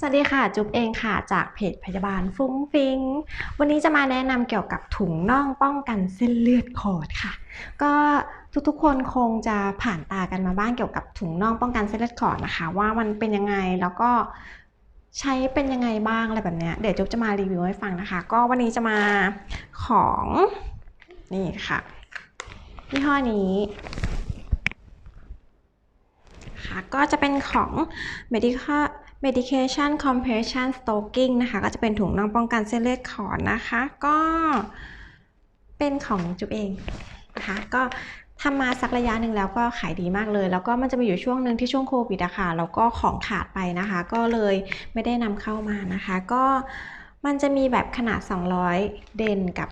สวัสดีค่ะ จุ๊บเองค่ะ จากเพจพยาบาลฟุ้งฟิง วันนี้จะมาแนะนำเกี่ยวกับถุงน่องป้องกันเส้นเลือดขอดค่ะ ก็ทุกๆ คนคงจะผ่านตากันมาบ้างเกี่ยวกับถุงน่องป้องกันเส้นเลือดขอดนะคะ ว่ามันเป็นยังไงแล้วก็ใช้เป็นยังไงบ้างอะไรแบบเนี้ยเดี๋ยวจุ๊บจะมารีวิวให้ฟังนะคะ ก็วันนี้จะมาของนี่ค่ะยี่ห้อนี้ค่ะก็จะเป็นของ medical medication compression stocking นะคะก็จะเป็นถุงน่องป้องกันเส้นเลือดขอดนะคะ ก็เป็นของจุ๊บเองนะคะก็ทำมาสักระยะหนึ่งแล้วก็ขายดีมากเลย แล้วก็มันจะมีอยู่ช่วงหนึ่งที่ช่วงโควิดอะค่ะแล้วก็ของขาดไปนะคะ ก็เลยไม่ได้นำเข้ามานะคะ ก็ มันจะมีแบบขนาด 200 เดนกับ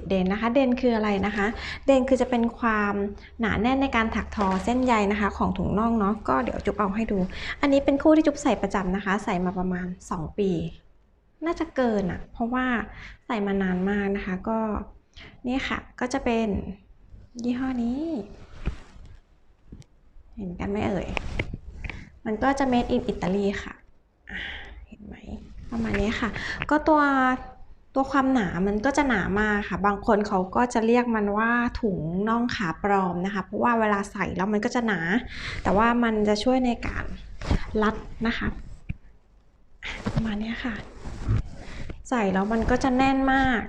140 เดนนะคะ เดนคืออะไรนะคะ เดนคือจะเป็นความหนาแน่นในการถักทอเส้นใยนะคะ ของถุงน่องเนาะก็เดี๋ยวจุ๊บเอาให้ดู อันนี้เป็นคู่ที่จุ๊บใส่ประจำนะคะ ใส่มาประมาณ 2 ปี น่าจะเกินอะเพราะว่าใส่มานานมากนะคะก็นี่ค่ะก็จะเป็นยี่ห้อนี้ เห็นกันไหมเอ่ย มันก็จะ made in Italy ค่ะ ประมาณนี้ค่ะ ก็ตัวตัวความหนามันก็จะหนามากค่ะ บางคนเขาก็จะเรียกมันว่าถุงน่องขาปลอมนะคะ เพราะว่าเวลาใส่แล้วมันก็จะหนา แต่ว่ามันจะช่วยในการรัดนะคะ ประมาณนี้ค่ะ ใส่แล้วมันก็จะแน่นมาก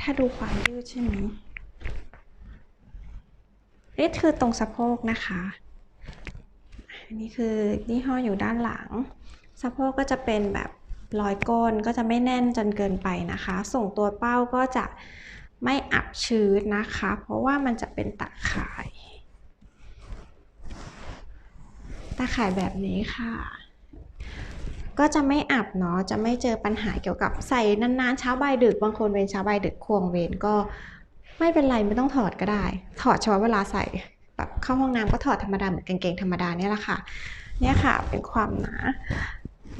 ถ้าดูความยืดใช่ไหมนี่คือตรงสะโพกนะคะ อันนี้คือยี่ห้ออยู่ด้านหลัง สะโพกก็จะเป็นแบบ รอยก้นก็จะไม่แน่นจนเกินไปนะคะ ส่งตัวเป้าก็จะไม่อับชื้นนะคะ เพราะว่ามันจะเป็นตะข่าย ตะข่ายแบบนี้ค่ะ ก็จะไม่อับเนาะ จะไม่เจอปัญหาเกี่ยวกับใส่นานๆเช้าบ่ายดึก บางคนเวนเช้าบ่ายดึกควงเวนก็ไม่เป็นไรไม่ต้องถอดก็ได้ ถอดเฉพาะเวลาใส่แบบเข้าห้องน้ำก็ถอดธรรมดาเหมือนกางเกงธรรมดาเนี่ยแหละค่ะ เนี่ยค่ะเป็นความหนา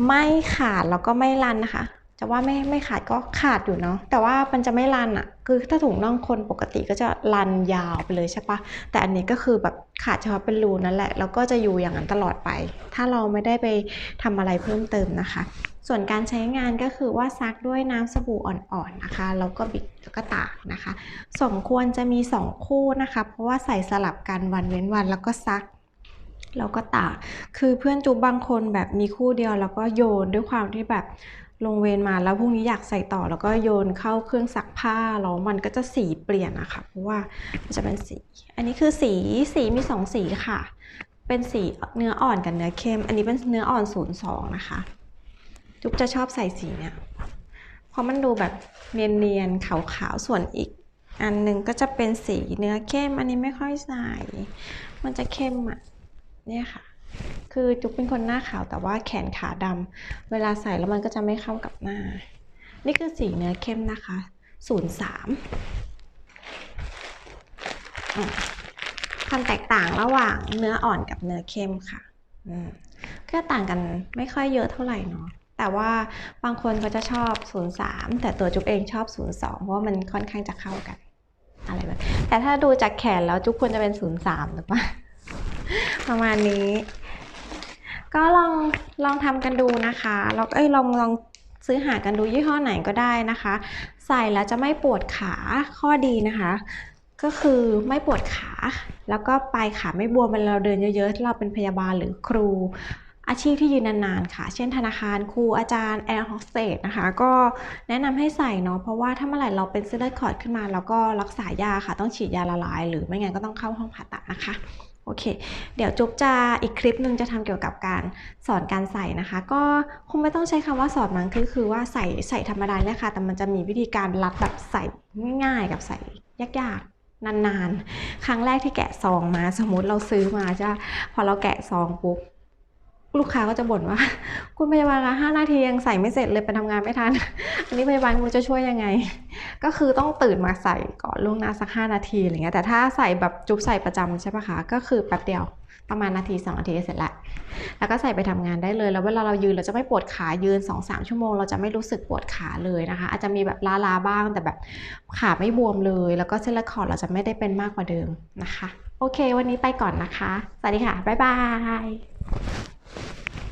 ไม่ขาดแล้วก็ไม่รันนะคะจะว่าไม่ไม่ขาดก็ขาดอยู่เนาะแต่ว่ามันจะไม่รันอะ่ะ คือถ้าถุงน่องคนปกติก็จะรันยาวไปเลยใช่ปะแต่อันนี้ก็คือแบบขาดเฉพาะเป็นรูนั่นแหละ แล้วก็จะอยู่อย่างนั้นตลอดไป ถ้าเราไม่ได้ไปทำอะไรเพิ่มเติมนะคะ ส่วนการใช้งานก็คือว่าซักด้วยน้ำสบู่อ่อนๆนะคะแล้วก็บิดแล้วก็ตากนะคะสมควรจะมี 2 คู่นะคะ เพราะว่าใส่สลับกันวันเว้นวันแล้วก็ซัก แล้วก็ตากคือเพื่อนจุบบางคนแบบมีคู่เดียวแล้วก็โยนด้วยความที่แบบลงเวรมาแล้วพรุ่งนี้อยากใส่ต่อแล้วก็โยนเข้าเครื่องซักผ้าแล้วมันก็จะสีเปลี่ยนอะค่ะเพราะว่ามันจะเป็นสี อันนี้คือสีสีมีสองสีค่ะ เป็นสีเนื้ออ่อนกับเนื้อเข้ม อันนี้เป็นเนื้ออ่อนศูนย์สองนะคะ จุ๊บจะชอบใส่สีเนี่ยเพราะมันดูแบบเนียนๆขาวๆส่วนอีก อันหนึ่งก็จะเป็นสีเนื้อเข้มอันนี้ไม่ค่อยใส่ มันจะเข้มอะ เนี่ยค่ะ คือจุ๊บเป็นคนหน้าขาวแต่ว่าแขนขาดำเวลาใส่แล้วมันก็จะไม่เข้ากับหน้า นี่คือสีเนื้อเข้มนะคะ 03อืมความแตกต่างระหว่างเนื้ออ่อนกับเนื้อเข้มค่ะอืมก็ต่างกันไม่ค่อยเยอะเท่าไหร่เนาะแต่ว่าบางคนก็จะชอบ 03 แต่ตัวจุ๊บเองชอบ 02 เพราะว่ามันค่อนข้างจะเข้ากันอะไรแบบแต่ถ้าดูจากแขนแล้วจุ๊บควรจะเป็น 03หรือเปล่า ประมาณนี้ ก็ลองลองทำกันดูนะคะแล้วเอ้ยลองลองซื้อหากันดูยี่ห้อไหนก็ได้นะคะ ใส่แล้วจะไม่ปวดขาข้อดีนะคะ ก็คือไม่ปวดขา แล้วก็ปลายขาไม่บวมเวลาเราเดินเยอะๆถ้าเราเป็นพยาบาลหรือครูอาชีพที่ยืนนานๆค่ะ เช่นธนาคาร ครู อาจารย์ แอร์โฮสเตสนะคะ ก็แนะนำให้ใส่เนาะ เพราะว่าถ้าเมื่อไหร่เราเป็นเส้นเลือดขอดขึ้นมา แล้วก็รักษายาค่ะ ต้องฉีดยาละลาย หรือไม่งั้นก็ต้องเข้าห้องผ่าตัดนะคะ อเค เดี๋ยวจุ๊บจะอีกคลิปหนึ่งจะทำเกี่ยวกับการสอนการใส่นะคะ ก็คงไม่ต้องใช้คำว่าสอนมั้งคือคือว่าใส่ใส่ธรรมดาเนี่ยค่ะ แต่มันจะมีวิธีการรัดแบบใส่ง่ายๆ กับใส่ยากๆ นานๆ ครั้งแรกที่แกะซองมาสมมติเราซื้อมาจะพอเราแกะซองปุ๊บ ลูกค้าก็จะบ่นว่า คุณพยาบาลคะห้านาทียังใส่ไม่เสร็จเลยไปทำงานไม่ทัน อันนี้พยาบาลไม่รู้จะช่วยยังไง ก็คือต้องตื่นมาใส่ก่อนล่วงหน้าสักห้านาทีอะไรเงี้ย แต่ถ้าใส่แบบจุ๊บใส่ประจำใช่ปะคะ ก็คือแป๊บเดียวประมาณนาที2นาทีเสร็จละ แล้วก็ใส่ไปทำงานได้เลย แล้วเวลาเรายืนเราจะไม่ปวดขา ยืน 2-3 ชั่วโมง เราจะไม่รู้สึกปวดขาเลยนะคะ อาจจะมีแบบล้าๆบ้าง แต่แบบขาไม่บวมเลย แล้วก็เส้นลือดขอดเราจะไม่ได้เป็นมากกว่าเดิมนะคะ โอเค วันนี้ไปก่อนนะคะ สวัสดีค่ะ บ๊ายบาย